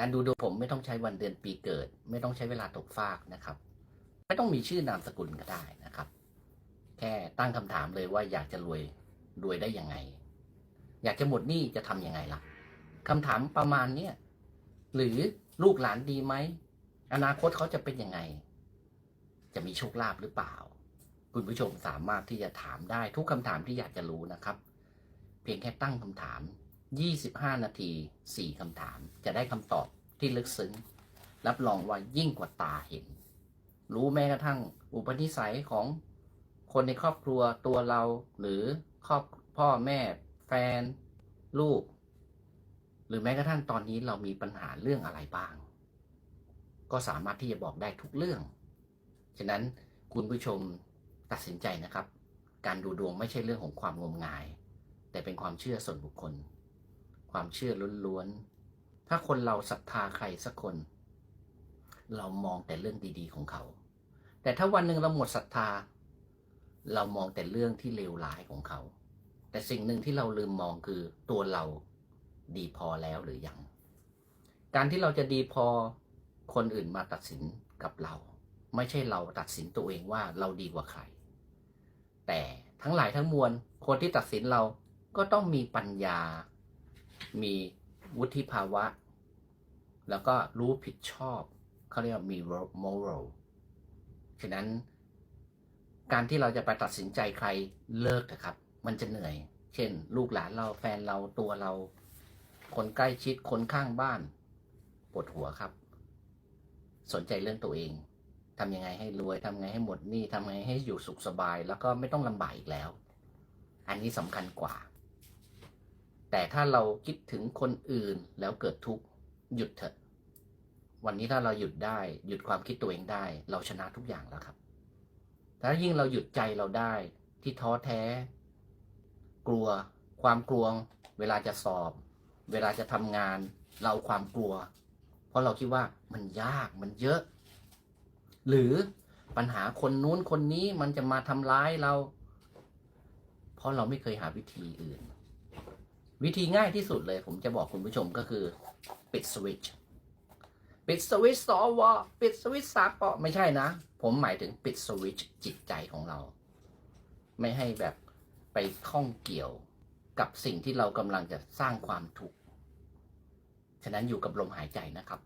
การดูดวงผมไม่ต้องใช้วันเดือนปีเกิด ไม่ต้องใช้เวลาตกฟากนะครับ ไม่ต้องมีชื่อนามสกุลก็ได้นะครับ แค่ตั้งคำถามเลยว่าอยากจะรวยรวยได้ยังไง อยากจะหมดหนี้จะทำยังไงล่ะคำถามประมาณเนี้ยหรือลูกหลานดีไหมอนาคตเขาจะเป็นยังไง จะมีโชคลาภหรือเปล่า คุณผู้ชมสามารถที่จะถามได้ทุกคำถามที่อยากจะรู้นะครับ เพียงแค่ตั้งคำถาม 25 นาที 4คำถาม จะได้คำตอบที่ลึกซึ้ง รับรองว่ายิ่งกว่าตาเห็น รู้แม้กระทั่งอุปนิสัยของคนในครอบครัวตัวเราหรือครอบพ่อแม่ แฟน ลูก หรือแม้กระทั่งตอนนี้เรามีปัญหาเรื่องอะไรบ้าง ก็สามารถที่จะบอกได้ทุกเรื่อง ฉะนั้นคุณผู้ชมตัดสินใจนะครับ การดูดวงไม่ใช่เรื่องของความงมงาย แต่เป็นความเชื่อส่วนบุคคล ความเชื่อล้วนๆ ถ้าคนเราศรัทธาใครสักคน เรามองแต่เรื่องดีๆของเขา แต่ถ้าวันหนึ่งเราหมดศรัทธา เรามองแต่เรื่องที่เลวร้ายของเขา แต่สิ่งหนึ่งที่เราลืมมองคือตัวเราดีพอแล้วหรือยัง การที่เราจะดีพอคนอื่นมาตัดสินกับเรา ไม่ใช่เราตัดสินตัวเองว่าเราดีกว่าใคร แต่ทั้งหลายทั้งมวลคนที่ตัดสินเราก็ต้องมีปัญญา มีวุฒิภาวะ แล้วก็รู้ผิดชอบเขาเรียกว่ามี moral ฉะนั้น การที่เราจะไปตัดสินใจใครเลิกเถอะครับ มันจะเหนื่อย เช่น ลูกหลานเราแฟนเราตัวเรา คนใกล้ชิดคนข้างบ้านปวดหัวครับ สนใจเรื่องตัวเองทำยังไงให้รวยทำไงให้หมดหนี้ทำไงให้อยู่สุขสบาย แล้วก็ไม่ต้องลำบากอีกแล้ว อันนี้สำคัญกว่า แต่ถ้าเราคิดถึงคนอื่นแล้วเกิดทุกข์หยุดเถอะ วันนี้ถ้าเราหยุดได้หยุดความคิดตัวเองได้ เราชนะทุกอย่างแล้วครับถ้ายิ่งเราหยุดใจเราได้ที่ท้อแท้ กลัว ความกลัว เวลาจะสอบ เวลาจะทำงาน เราความกลัว เพราะเราคิดว่ามันยากมันเยอะ หรือปัญหาคนนู้นคนนี้มันจะมาทำร้ายเรา เพราะเราไม่เคยหาวิธีอื่น วิธีง่ายที่สุดเลย ผมจะบอกคุณผู้ชมก็คือปิดสวิตช์ปิดสวิตช์สวปิดสวิตช์สาปอไม่ใช่นะ ผมหมายถึงปิดสวิตช์จิตใจของเรา ไม่ให้แบบไปข้องเกี่ยวกับสิ่งที่เรากำลังจะสร้างความทุกข์ฉะนั้นอยู่กับลมหายใจนะครับ